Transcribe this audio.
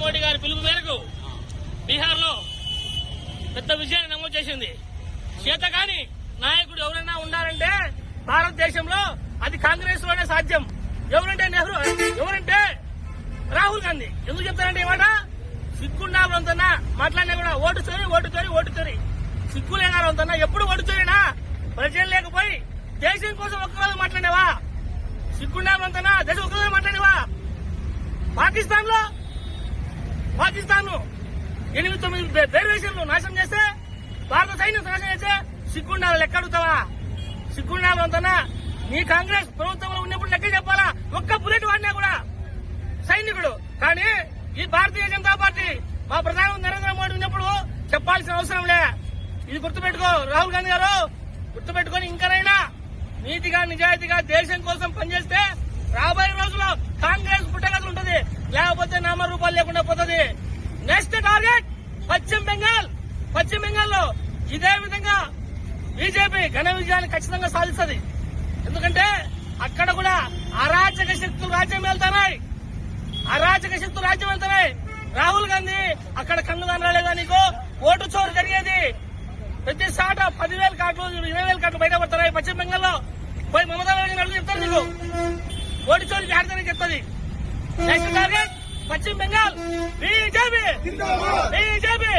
మోడీ గారి పిలుపు మేరకు బీహార్లో పెద్ద విజయాన్ని నమోదు చేసింది. చేత కాని నాయకుడు ఎవరైనా ఉన్నారంటే భారతదేశంలో అది కాంగ్రెస్లోనే సాధ్యం. ఎవరంటే నెహ్రూ ఎవరంటే రాహుల్ గాంధీ. ఎందుకు చెప్తారంటే ఈ మాట? సిగ్గుండాలంతన్నా మాట్లాడినా కూడా ఓటు చోరీ ఓటు చోరీ ఓటు చోరీ. సిగ్గు లేనాలంతన్నా ఎప్పుడు ఓటు చోరీనా ప్రజలు లేకపోయి దేశం కోసం ఒక్కరోజు మాట్లాడేవా సిగ్గుండాలంతన్నా దేశం ఒక్కరోజు మాట్లాడేవా పాకిస్తాన్లో పాకిస్తాన్ ఎనిమిది తొమ్మిది బే- నాశనం చేస్తే భారత సైన్యం నాశనం చేస్తే సిగ్గుండాలి లెక్క అడుగుతావా? సిగ్గుండాలి అంతనా? నీ కాంగ్రెస్ ప్రభుత్వంలో ఉన్నప్పుడు లెక్క చెప్పాలా? ఒక్క బుల్లెట్ వాడినా కూడా సైనికుడు. కానీ ఈ భారతీయ జనతా పార్టీ మా ప్రధాని నరేంద్ర మోడీ ఉన్నప్పుడు చెప్పాల్సిన అవసరం లే. ఇది గుర్తుపెట్టుకో రాహుల్ గాంధీ గారు. గుర్తుపెట్టుకొని ఇంకనైనా నీతిగా నిజాయితీగా దేశం కోసం పనిచేస్తే రాబోయే రోజుల్లో లేకుండా పోతుంది. నెక్స్ట్ టార్గెట్ పశ్చిమ బెంగాల్. పశ్చిమ బెంగాల్లో ఇదే విధంగా బీజేపీ ఘన విజయాన్ని ఖచ్చితంగా సాధిస్తుంది. ఎందుకంటే అక్కడ కూడా అరాచక శక్తులు రాజ్యం వెళ్తున్నాయి. అరాచక శక్తులు రాజ్యం వెళ్తున్నాయి. రాహుల్ గాంధీ అక్కడ కన్ను కనరాలేదా నీకు? ఓటు చోరు జరిగేది. ప్రతి సాట పదివేల కార్డులు ఇరవై వేల కార్డులు బయట పడుతున్నాయి పశ్చిమ బెంగాల్లో. పోయి మమతా బెనర్జీ అడుగు చెప్తారు నీకు. ఓటు చోరు జాగ్రత్తగా చెప్తుంది. నెక్స్ట్ టార్గెట్ పశ్చిమ బెంగాల్ బీజేపీ బీజేపీ